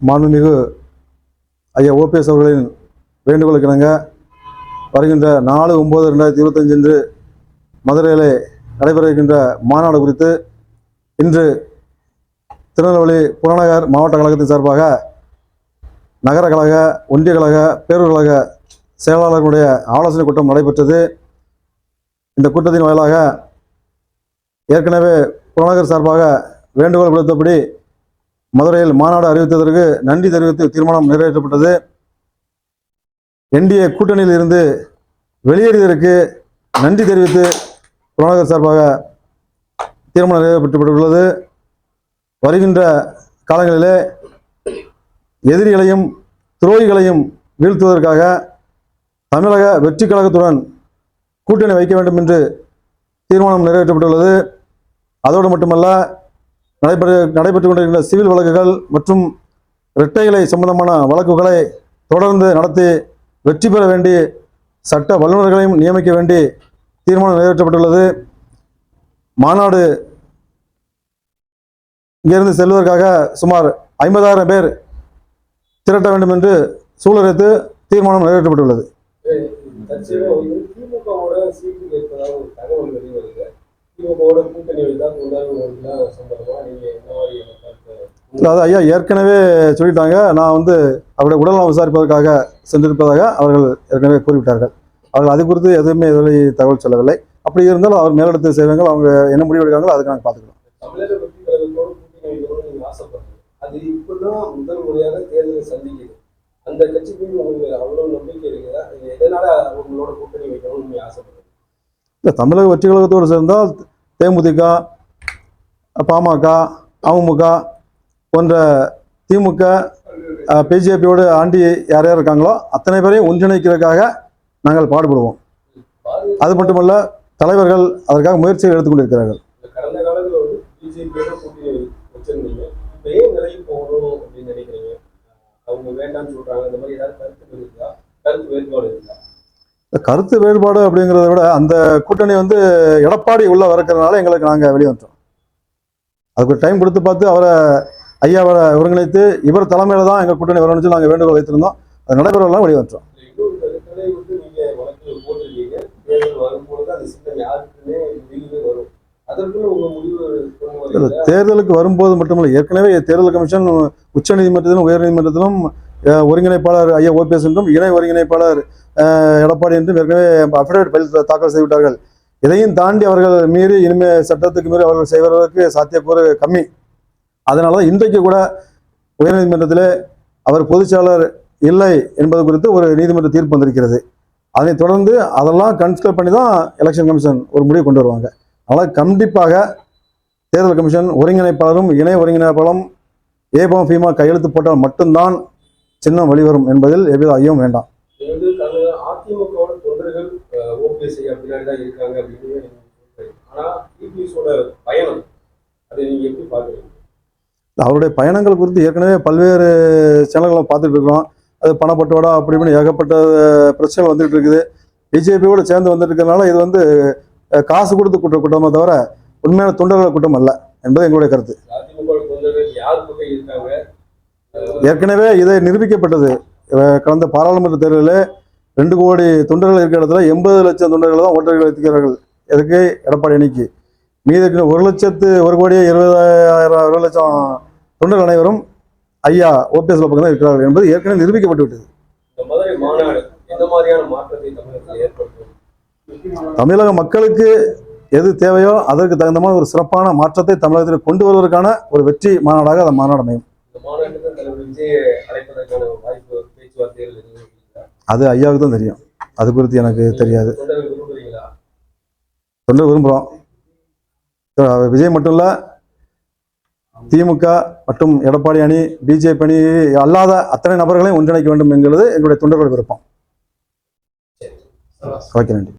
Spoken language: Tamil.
மாண்புமிகு ஐயா ஓபிஎஸ் அவர்களின் வேண்டுகோளுக்கு இணங்க வருகின்ற நாலு ஒம்பது ரெண்டாயிரத்தி இருபத்தஞ்சு அன்று மதுரையிலே நடைபெற இருக்கின்ற மாநாடு குறித்து இன்று திருநெல்வேலி புறநகர் மாவட்ட கழகத்தின் சார்பாக நகர கழக ஒன்றிய கழக பேரூர் கழக செயலாளர்களுடைய ஆலோசனை கூட்டம் நடைபெற்றது. இந்த கூட்டத்தின் வாயிலாக ஏற்கனவே புறநகர் சார்பாக வேண்டுகோள் விடுத்தபடி மதுரையில் மாநாடு அறிவித்ததற்கு நன்றி தெரிவித்து தீர்மானம் நிறைவேற்றப்பட்டது. என்டிஏ கூட்டணியில் இருந்து வெளியேறியதற்கு நன்றி தெரிவித்து புறநகர் சார்பாக தீர்மானம் நிறைவேற்றப்பட்டுள்ளது. வருகின்ற காலங்களிலே எதிரிகளையும் துரோகிகளையும் வீழ்த்துவதற்காக தமிழக வெற்றி கழகத்துடன் கூட்டணி வைக்க வேண்டும் என்று தீர்மானம் நிறைவேற்றப்பட்டுள்ளது. அதோடு மட்டுமல்ல நடைபெற நடைபெற்று கொண்டிருக்கின்ற சிவில் வழக்குகள் மற்றும் இரட்டைகளை சம்பந்தமான வழக்குகளை தொடர்ந்து நடத்தி வெற்றி பெற வேண்டி சட்ட வல்லுநர்களையும் நியமிக்க வேண்டி தீர்மானம் நிறைவேற்றப்பட்டுள்ளது. மாநாடு இங்கிருந்து செல்வதற்காக சுமார் ஐம்பதாயிரம் பேர் திரட்ட வேண்டும் என்று சூழலித்து தீர்மானம் நிறைவேற்றப்பட்டுள்ளது. திமுகவோட கூட்டணி என்ன அதாவது ஐயா ஏற்கனவே சொல்லிட்டாங்க. நான் வந்து அவருடைய உடல்நலம் விசாரிப்பதற்காக சென்றிருப்பதாக அவர்கள் ஏற்கனவே கூறிவிட்டார்கள். அவர்கள் அது குறித்து எதுவுமே இதுவரை தகவல் சொல்லவில்லை. அப்படி இருந்தாலும் அவர் மேலிடத்து செய்வாங்க அவங்க என்ன முடிவு எடுக்காங்களோ அதுக்கு நாங்கள் அது இப்பதான் முதல் முறையாக தேர்தலை சந்திக்குது. அந்த கட்சிக்கு உங்களுக்கு அவ்வளவு நம்பிக்கை இருக்குதா எதனால அவங்களோட கூட்டணி வைக்கணும்னு நீங்க ஆசைப்படுறீங்க? இல்லை தமிழக வெற்றி கழகத்தோடு சேர்ந்தால் தேமுதிக பாமக அமமுக போன்ற திமுக பிஜேபியோடு ஆண்டி யார் யார் இருக்காங்களோ அத்தனை பேரையும் ஒன்றிணைக்கிறதுக்காக நாங்கள் பாடுபடுவோம். அது மட்டுமல்ல தலைவர்கள் அதற்காக முயற்சிகள் எடுத்துக்கொண்டிருக்கிறார்கள். இந்த அவங்க வேண்டாம்னு சொல்றாங்க. இந்த மாதிரி ஏதாவது கருத்து இருக்கா? கருத்து வேறுபாடு இருக்கா? இந்த கருத்து வேறுபாடு அப்படிங்கிறத விட அந்த கூட்டணி வந்து எடப்பாடி உள்ளே வரக்கிறதுனால எங்களுக்கு நாங்கள் வெளியே வந்துட்டோம் அதுக்கு டைம் கொடுத்து பார்த்து அவரை ஐயாவை ஒருங்கிணைத்து இவர் தலைமையில் தான் எங்கள் கூட்டணி வரணும்னு சொல்லி நாங்கள் வேண்டுகோள் வைத்திருந்தோம். அது நடைபெறலாம் வெளியே வந்துட்டோம் அந்த தேர்தலுக்கு வரும்போது மட்டுமல்ல ஏற்கனவே தேர்தல் கமிஷன் உச்சநீதிமன்றத்திலும் உயர்நீதிமன்றத்திலும் நீதிமன்றத்திலும் ஒருங்கிணைப்பாளர் ஐயா ஓபிஎஸ் என்றும் இணை ஒருங்கிணைப்பாளர் எடப்பாடி என்றும் ஏற்கனவே அஃபிடேவிட் ஃபைல் தாக்கல் செய்துவிட்டார்கள். இதையும் தாண்டி அவர்கள் மீறி இனிமே சட்டத்துக்கு மீறி அவர்கள் செய்வதற்கு சாத்தியக்கூறு கம்மி. அதனால தான் இன்றைக்கு கூட உயர்நீதிமன்றத்தில் அவர் பொதுச்செயலாளர் இல்லை என்பது குறித்து ஒரு நீதிமன்ற தீர்ப்பு வந்திருக்கிறது. அதனைத் தொடர்ந்து அதெல்லாம் கன்சிடர் பண்ணி தான் எலெக்ஷன் கமிஷன் ஒரு முடிவு கொண்டு வருவாங்க. அதனால் கண்டிப்பாக தேர்தல் கமிஷன் ஒருங்கிணைப்பாளரும் இணை ஒருங்கிணைப்பாளரும் ஏபம் ஃபீமா கையெழுத்து போட்டால் மட்டும்தான் சின்னம் வெளிவரும் என்பதில் எவ்வித ஐயமும் வேண்டாம். அவருடைய பயணங்கள் குறித்து ஏற்கனவே பல்வேறு சேனல்களை பார்த்துட்டு இருக்கிறோம். அது பணப்பட்டோடா அப்படி இப்படின்னு ஏகப்பட்ட பிரச்சனைகள் வந்துட்டு இருக்குது. பிஜேபியோடு சேர்ந்து வந்துட்டு இருக்கிறதுனால இது வந்து காசு கொடுத்து கூட்ட கூட்டமே தவிர உண்மையான தொண்டர்கள் கூட்டம் அல்ல என்பது எங்களுடைய கருத்து. அதிமுக தொண்டர்கள் யார் இருக்காங்க? ஏற்கனவே இதை நிரூபிக்கப்பட்டது. கடந்த பாராளுமன்ற தேர்தலில் ரெண்டு கோடி தொண்டர்கள் இருக்கிற இடத்துல எண்பது லட்சம் தொண்டர்கள் தான் ஓட்டர்கள் வைத்திருக்கிறார்கள். எதுக்கு? எடப்பாடி அணிக்கு. மீதி ஒரு லட்சத்து ஒரு கோடியே இருபதாயிரம் ஒரு லட்சம் தொண்டர்கள் அனைவரும் ஐயா ஓபிஎஸ் பக்கம் தான் இருக்கிறார்கள் என்பது ஏற்கனவே நிரூபிக்கப்பட்டு விட்டது. தமிழக மக்களுக்கு எது தேவையோ அதற்கு தகுந்த மாதிரி ஒரு சிறப்பான மாற்றத்தை தமிழகத்தில் கொண்டு வருவதற்கான ஒரு வெற்றி மாநாடாக அந்த மாநாடு அமையும். அது ஐயாவுக்கு தான் தெரியும். அது குறித்து எனக்கு தெரியாது. தொண்டர் விரும்புகிறோம் விஜய் மட்டும் இல்லை திமுக மற்றும் எடப்பாடி அணி பிஜேபி அணி அல்லாத அத்தனை நபர்களையும் ஒன்றிணைக்க வேண்டும் என்கிறது எங்களுடைய தொண்டர்கள் விருப்பம். ஓகே நன்றி.